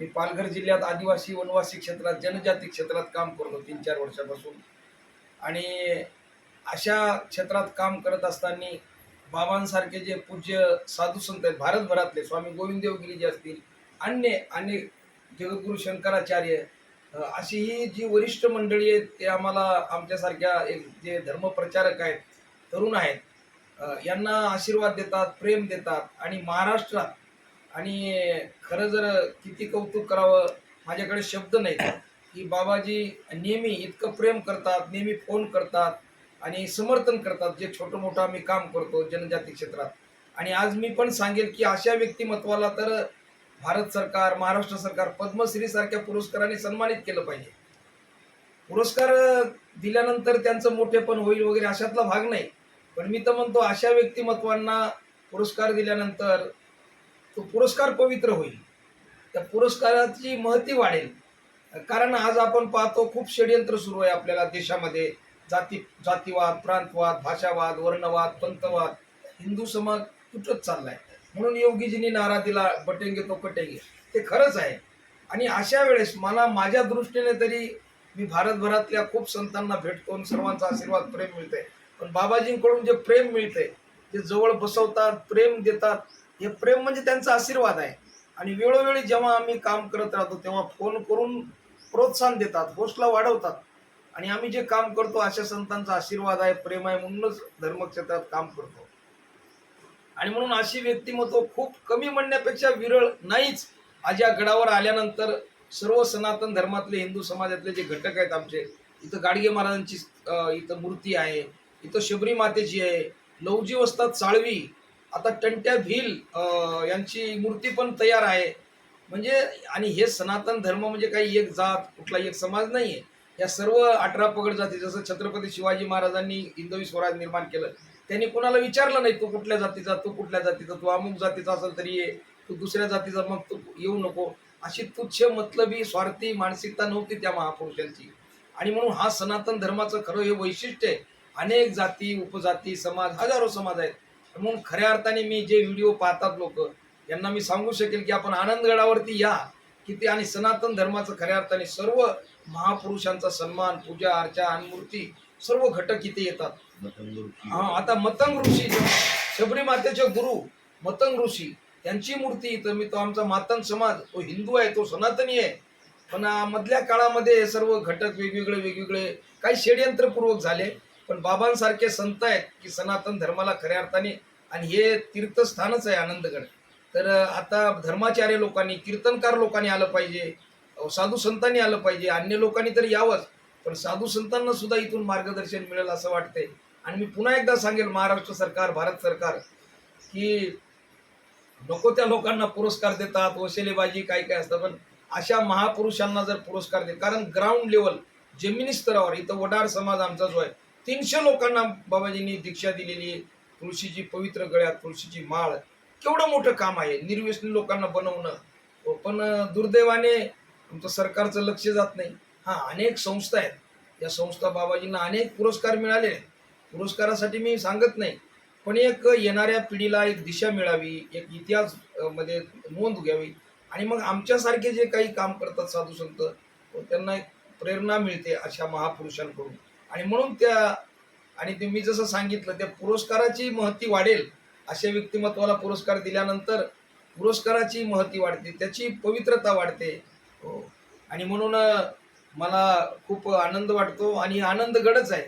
मी पालघर जिल्ह्यात आदिवासी वनवासी क्षेत्रात जनजाती क्षेत्रात काम करतो तीन चार वर्षापासून. आणि अशा क्षेत्रात काम करत असताना बाबांसारखे जे पूज्य साधू संत आहेत भारतभरातले स्वामी गोविंददेवगिरी जे असतील अन्य अनेक जगद्गुरू शंकराचार्य अशी ही जी वरिष्ठ मंडळी आहेत ते आम्हाला आमच्यासारख्या एक जे धर्मप्रचारक आहेत तरुण आहेत यांना आशीर्वाद देतात प्रेम देतात आणि महाराष्ट्रात आणि खरं जर किती कौतुक करावं माझ्याकडे शब्द नाहीत. की बाबाजी नेहमी इतकं प्रेम करतात नेहमी फोन करतात आणि समर्थन करतात जे छोटं मोठं आम्ही काम करतो जनजाती क्षेत्रात. आणि आज मी पण सांगेल की अशा व्यक्तिमत्वाला तर भारत सरकार महाराष्ट्र सरकार पद्मश्रीसारख्या पुरस्काराने सन्मानित केलं पाहिजे. पुरस्कार दिल्यानंतर त्यांचं मोठेपण होईल वगैरे अशातला भाग नाही. पण मी तर म्हणतो अशा व्यक्तिमत्वांना पुरस्कार दिल्यानंतर तो पुरस्कार पवित्र होईल. त्या पुरस्काराची महती वाढेल. कारण आज आपण पाहतो खूप षडयंत्र सुरू आहे आपल्याला देशामध्ये. जाती जातीवाद प्रांतवाद भाषावाद वर्णवाद पंतवाद हिंदू समाज तुटत चाललाय. म्हणून योगीजींनी नारा दिला बटेंगे तो कटेंगे. ते खरंच आहे. आणि अशा वेळेस मला माझ्या दृष्टीने तरी मी भारतभरातल्या खूप संतांना भेटतो सर्वांचा आशीर्वाद प्रेम मिळते पण बाबाजींकडून जे प्रेम मिळतंय ते जवळ बसवतात प्रेम देतात हे प्रेम म्हणजे त्यांचा आशीर्वाद आहे. आणि वेळोवेळी जेव्हा आम्ही काम करत राहतो तेव्हा फोन करून प्रोत्साहन देतात हौसला वाढवतात. आणि आम्ही जे काम करतो अशा संतांचा आशीर्वाद आहे प्रेम आहे म्हणूनच धर्मक्षेत्रात काम करतो. आणि म्हणून अशी व्यक्तिमत्व खूप कमी म्हणण्यापेक्षा विरळ नाहीच. आज या गडावर आल्यानंतर सर्व सनातन धर्मातले हिंदू समाजातले जे घटक आहेत आमचे इथं गाडगे महाराजांची इथं मूर्ती आहे इथं शबरी मातेची आहे लवजी वस्तात साळवी आता टंट्या भील यांची मूर्ती पण तयार आहे. म्हणजे आणि हे सनातन धर्म म्हणजे काही एक जात कुठला एक समाज नाही आहे या सर्व अठरा पगड जाती जसं छत्रपती शिवाजी महाराजांनी हिंदवी स्वराज निर्माण केलं त्यांनी कुणाला विचारलं नाही तू कुठल्या जातीचा तू कुठल्या जातीचा तू अमुक जातीचा असेल तरी ये तू दुसऱ्या जातीचा मग तू येऊ नको. अशी तुच्छ मतलबी स्वार्थी मानसिकता नव्हती त्या महापुरुषांची. आणि म्हणून हा सनातन धर्माचं खरं हे वैशिष्ट्य आहे. अनेक जाती उपजाती समाज हजारो समाज आहेत. म्हणून खऱ्या अर्थाने मी जे व्हिडिओ पाहतात लोक यांना मी सांगू शकेल की आपण आनंदगडावरती या किती आणि सनातन धर्माचं खऱ्या अर्थाने सर्व महापुरुषांचा सन्मान पूजा अर्चा आणि मूर्ती सर्व घटक इथे येतात. हा आता मतंग ऋषी शबरी मातेचे गुरु मतंग ऋषी त्यांची मूर्ती इथं मी तो आमचा मातंग समाज तो हिंदू आहे तो सनातनी आहे. पण मधल्या काळामध्ये सर्व घटक वेगवेगळे वेगवेगळे काही षडयंत्रपूर्वक झाले. पण बाबांसारखे संत आहेत की सनातन धर्माला खऱ्या अर्थाने आणि हे तीर्थस्थानच आहे आनंदगड. तर आता धर्माचार्य लोकांनी कीर्तनकार लोकांनी आलं पाहिजे साधू संतांनी आलं पाहिजे अन्य लोकांनी तर यावंच पण साधू संतांना सुद्धा इथून मार्गदर्शन मिळेल असं वाटतंय. आणि मी पुन्हा एकदा सांगेल महाराष्ट्र सरकार भारत सरकार की नको त्या लोकांना पुरस्कार देतात वसेलेबाजी काय काय असतं पण अशा महापुरुषांना जर पुरस्कार दे कारण ग्राउंड लेवल जमिनी स्तरावर इथं वडार समाज आमचा जो आहे तीनशे लोकांना बाबाजींनी दीक्षा दिलेली आहे. तुळशीची पवित्र गळ्यात तुळशीची माळ. केवढं मोठं काम आहे. निर्व्यसनी लोकांना बनवणं. पण दुर्दैवाने आमचं सरकारचं लक्ष जात नाही. हा अनेक संस्था आहेत. या संस्था बाबाजींना अनेक पुरस्कार मिळाले आहेत. पुरस्कारासाठी मी सांगत नाही. पण एक येणाऱ्या पिढीला एक दिशा मिळावी एक इतिहासमध्ये नोंद घ्यावी. आणि मग आमच्यासारखे जे काही काम करतात साधू संत त्यांना एक प्रेरणा मिळते अशा महापुरुषांकडून. आणि म्हणून त्या आणि ते मी जसं सांगितलं त्या पुरस्काराची महती वाढेल अशा व्यक्तिमत्वाला पुरस्कार दिल्यानंतर पुरस्काराची महती वाढते त्याची पवित्रता वाढते. हो. आणि म्हणून मला खूप आनंद वाटतो आणि आनंदगडच आहे.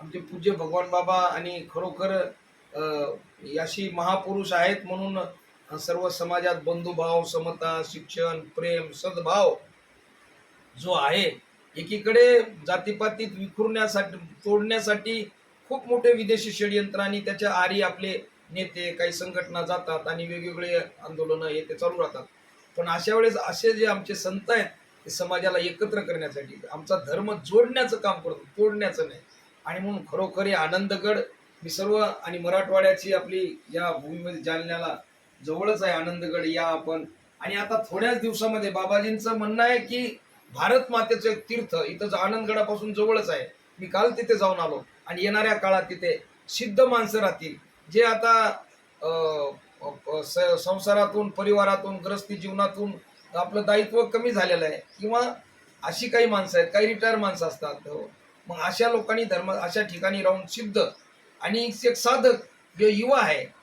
आमचे पूज्य भगवान बाबा आणि खरोखर अशी महापुरुष आहेत म्हणून सर्व समाजात बंधुभाव समता शिक्षण प्रेम सद्भाव जो आहे एकीकडे जातीपातीत विखुरण्यासाठी तोडण्यासाठी खूप मोठे विदेशी षडयंत्र आणि त्याच्या आरी आपले नेते काही संघटना जातात आणि वेगवेगळे आंदोलनं हे ते चालू राहतात. पण अशा वेळेस असे जे आमचे संत आहेत ते समाजाला एकत्र करण्यासाठी आमचा धर्म जोडण्याचं काम करतो तोडण्याचं नाही. आणि म्हणून खरोखर हे आनंदगड मी सर्व आणि मराठवाड्याची आपली या भूमीमध्ये जालन्याला जवळच आहे आनंदगड या आपण आणि आता थोड्याच दिवसामध्ये बाबाजींचं म्हणणं आहे की भारत मातेचं एक तीर्थ इथं आनंदगडापासून जवळच आहे. मी काल तिथे जाऊन आलो आणि येणाऱ्या काळात तिथे सिद्ध माणसं राहतील. जे आता स- संसारातून परिवारातून ग्रस्ती जीवनातून आपलं दायित्व कमी झालेलं आहे. किंवा अशी काही माणसं आहेत काही रिटायर माणसं असतात. हो. मग अशा लोकांनी धर्म अशा ठिकाणी राहून सिद्ध आणि एक साधक जो युवा आहे